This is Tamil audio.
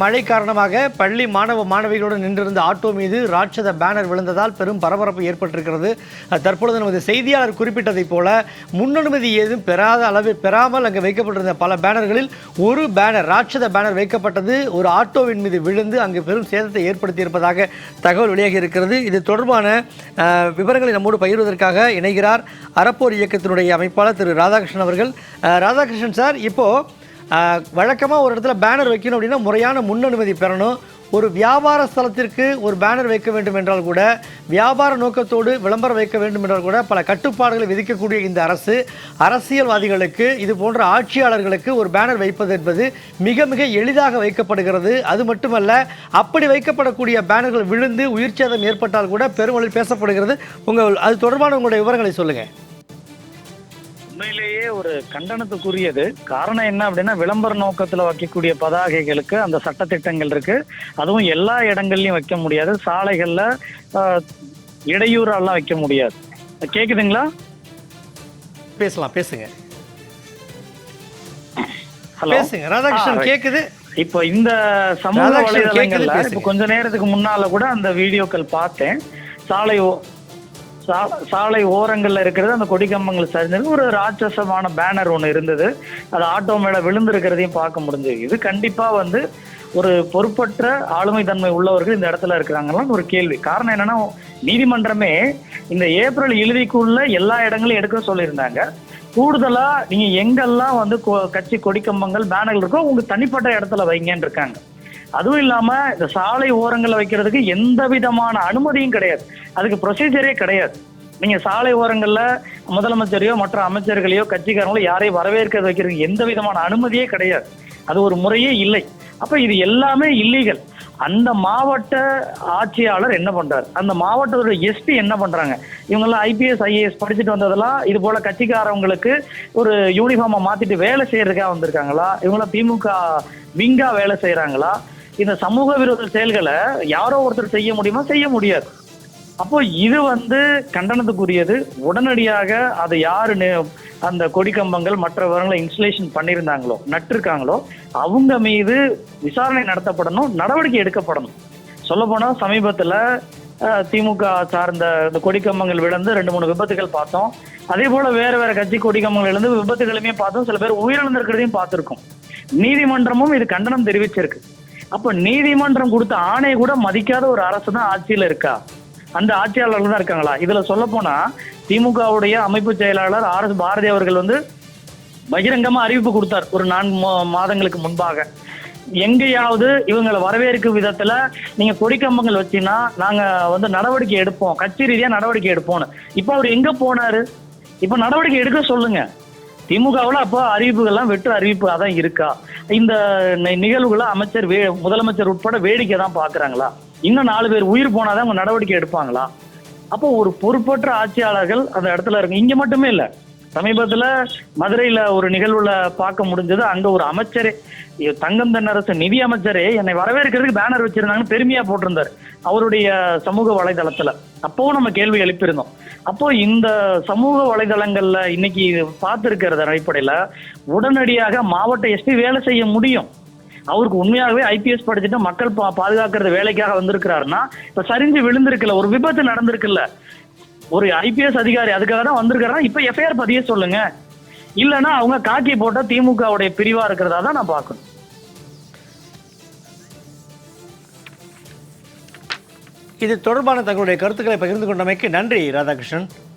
மழை காரணமாக பள்ளி மாணவ மாணவிகளுடன் நின்றிருந்த ஆட்டோ மீது ராட்சத பேனர் விழுந்ததால் பெரும் பரபரப்பு ஏற்பட்டிருக்கிறது. தற்பொழுது நமது செய்தியாளர் குறிப்பிட்டதைப் போல முன்னனுமதி ஏதும் பெறாத அளவு பெறாமல் அங்கு வைக்கப்பட்டிருந்த பல பேனர்களில் ஒரு பேனர் ராட்சத பேனர் வைக்கப்பட்டது. ஒரு ஆட்டோவின் மீது விழுந்து அங்கு பெரும் சேதத்தை ஏற்படுத்தியிருப்பதாக தகவல் வெளியாகி இருக்கிறது. இது தொடர்பான விவரங்களை நம்மோடு பகிர்வதற்காக இணைகிறார் அறப்போர் இயக்கத்தினுடைய அமைப்பாளர் திரு ராதாகிருஷ்ணன் அவர்கள். ராதாகிருஷ்ணன் சார் இப்போது வழக்கமாக ஒரு இடத்துல பேனர் வைக்கணும் அப்படின்னா முறையான முன் அனுமதி பெறணும். ஒரு வியாபார ஸ்தலத்திற்கு ஒரு பேனர் வைக்க வேண்டும் என்றால் கூட வியாபார நோக்கத்தோடு விளம்பரம் வைக்க வேண்டும் என்றால் கூட பல கட்டுப்பாடுகளை விதிக்கக்கூடிய இந்த அரசு அரசியல்வாதிகளுக்கு இது போன்ற ஆட்சியாளர்களுக்கு ஒரு பேனர் வைப்பது என்பது மிக மிக எளிதாக வைக்கப்படுகிறது. அது மட்டுமல்ல அப்படி வைக்கப்படக்கூடிய பேனர்கள் விழுந்து உயிர் சேதம் ஏற்பட்டால் கூட பெருமளவில் பேசப்படுகிறது. உங்கள் அது தொடர்பான உங்களுடைய விவரங்களை சொல்லுங்கள் உண்மையிலேயே ஒரு கண்டனத்துக்குரியது. காரணம் என்ன அப்படின்னா விளம்பர நோக்கத்துல வைக்கக்கூடிய பதாகைகளுக்கு அந்த சட்டத்திட்டங்கள் இருக்கு. அதுவும் எல்லா இடங்கள்லயும் வைக்க முடியாது. சாலைகள்ல ஆஹ், இடையூறெல்லாம் வைக்க முடியாது. கேக்குதுங்களா? பேசலாம் பேசுங்க. ஹலோ. பேசுங்க ராதாகிருஷ்ணன். கேக்குது? இப்போ இந்த சமூக வலைதளங்கள்ல. இப்போ கொஞ்ச நேரத்துக்கு முன்னால கூட அந்த வீடியோக்கள் பார்த்தேன். சாலை சாலை ஓரங்கள்ல இருக்கிறது அந்த கொடி கம்பங்கள் ஒரு ராட்சசமான பேனர் ஒன்று இருந்தது. அது ஆட்டோ மேல விழுந்திருக்கிறதையும் பார்க்க முடிஞ்சது. இது கண்டிப்பா வந்து ஒரு பொறுப்பற்ற ஆளுமை தன்மை உள்ளவர்கள் இந்த இடத்துல இருக்கிறாங்கலாம் ஒரு கேள்வி. காரணம் என்னன்னா நீதிமன்றமே இந்த ஏப்ரல் இறுதிக்குள்ள எல்லா இடங்களையும் எடுக்க சொல்லியிருந்தாங்க. கூடுதலா நீங்க எங்கெல்லாம் வந்து கொ- கட்சி கொடிக்கம்பங்கள் பேனர்கள் இருக்கோ உங்க தனிப்பட்ட இடத்துல வைங்கன்னு இருக்காங்க அதுவும் இல்லாம இந்த சாலை ஓரங்கள்ல வைக்கிறதுக்கு எந்த விதமான அனுமதியும் கிடையாது. அதுக்கு ப்ரொசீஜரே கிடையாது. நீங்க சாலை ஓரங்கள்ல முதலமைச்சரையோ மற்ற அமைச்சர்களையோ கட்சிக்காரங்களோ யாரையும் வரவேற்கிறது வைக்கிறதுக்கு எந்த விதமான அனுமதியே கிடையாது. அது ஒரு முறையே இல்லை. அப்ப இது எல்லாமே இல்லீகல் அந்த மாவட்ட ஆட்சியாளர் என்ன பண்றாரு? அந்த மாவட்டத்தோட எஸ்பி என்ன பண்றாங்க? இவங்கெல்லாம் ஐபிஎஸ் ஐஏஎஸ் படிச்சுட்டு வந்ததெல்லாம் இது போல கட்சிக்காரவங்களுக்கு ஒரு யூனிஃபார்மை மாத்திட்டு வேலை செய்யறதுக்காக வந்திருக்காங்களா? இவங்களாம் திமுக விங்கா வேலை செய்யறாங்களா? இந்த சமூக விரோத செயல்களை யாரோ ஒருத்தர் செய்ய முடியுமா? செய்ய முடியாது. அப்போ இது வந்து கண்டனத்துக்குரியது. உடனடியாக அதை யாரு அந்த கொடி கம்பங்கள் மற்ற இன்ஸ்டலேஷன் பண்ணியிருந்தாங்களோ நட்டிருக்காங்களோ அவங்க மீது விசாரணை நடத்தப்படணும் நடவடிக்கை எடுக்கப்படணும். சொல்ல போனா சமீபத்துல அஹ், திமுக சார்ந்த இந்த கொடிக்கம்பங்கள் விழுந்து ரெண்டு மூணு விபத்துகள் பார்த்தோம். அதே போல வேற வேற கட்சி கொடிக்கம்பங்கள் இருந்து விபத்துகளுமே பார்த்தோம். சில பேர் உயிரிழந்திருக்கிறதையும் பார்த்திருக்கோம். நீதிமன்றமும் இது கண்டனம் தெரிவிச்சிருக்கு. அப்ப நீதிமன்றம் கொடுத்த ஆணையை கூட மதிக்காத ஒரு அரசு தான் ஆட்சியில இருக்கா? அந்த ஆட்சியாளர்கள் தான் இருக்காங்களா? இதுல சொல்ல போனா திமுகவுடைய அமைப்பு செயலாளர் ஆர் எஸ் பாரதி அவர்கள் வந்து பகிரங்கமா அறிவிப்பு கொடுத்தார் ஒரு நான்கு மா- மாதங்களுக்கு முன்பாக. எங்கேயாவது இவங்களை வரவேற்கும் விதத்துல நீங்க கொடிக்கம்பங்கள் வச்சீங்கன்னா நாங்க வந்து நடவடிக்கை எடுப்போம். கட்சி ரீதியா நடவடிக்கை எடுப்போம்னு. இப்ப அவர் எங்க போனாரு? இப்ப நடவடிக்கை எடுக்க சொல்லுங்க. திமுகவில் அப்போ அறிவிப்புகள்லாம் வெற்று அறிவிப்பு அதான் இருக்கா? இந்த நிகழ்வுகளை அமைச்சர் வே முதலமைச்சர் உட்பட வேடிக்கை தான் பார்க்குறாங்களா? இன்னும் நாலு பேர் உயிர் போனாதான் அவங்க நடவடிக்கை எடுப்பாங்களா? அப்போ ஒரு பொறுப்பற்ற ஆட்சியாளர்கள் அந்த இடத்துல இருக்கு இங்கே மட்டுமே இல்லை. சமீபத்துல மதுரையில ஒரு நிகழ்வுல பார்க்க முடிஞ்சது. அங்க ஒரு அமைச்சரே தங்கம் தென்னரசு நிதி அமைச்சரே என்னை வரவேற்கிறதுக்கு பேனர் வச்சிருந்தாங்கன்னு பெருமையா போட்டிருந்தாரு. அவருடைய சமூக வலைதளத்துல. அப்பவும் நம்ம கேள்வி எழுப்பியிருந்தோம். அப்போ இந்த சமூக வலைதளங்கள்ல இன்னைக்கு பார்த்திருக்கிறது அடிப்படையில உடனடியாக மாவட்ட எஸ்பி வேலை செய்ய முடியும். அவருக்கு உண்மையாகவே ஐபிஎஸ் படிச்சுட்டு மக்கள் பா- பாதுகாக்கிறது வேலைக்காக வந்திருக்கிறாருன்னா இப்ப சரிஞ்சு விழுந்திருக்குல்ல ஒரு விபத்து நடந்திருக்குல்ல ஒரு ஐபிஎஸ் அதிகாரி அதுக்காக தான் வந்திருக்காருன்னா இப்ப எஃப்ஐஆர் பதிய சொல்லுங்க. இல்லைன்னா அவங்க காக்கி போட்ட திமுகவுடைய பிரிவா இருக்கிறதா தான் நான் பார்க்கணும். இது தொடர்பான தங்களுடைய கருத்துக்களை பகிர்ந்து கொண்டமைக்கு நன்றி ராதாகிருஷ்ணன்.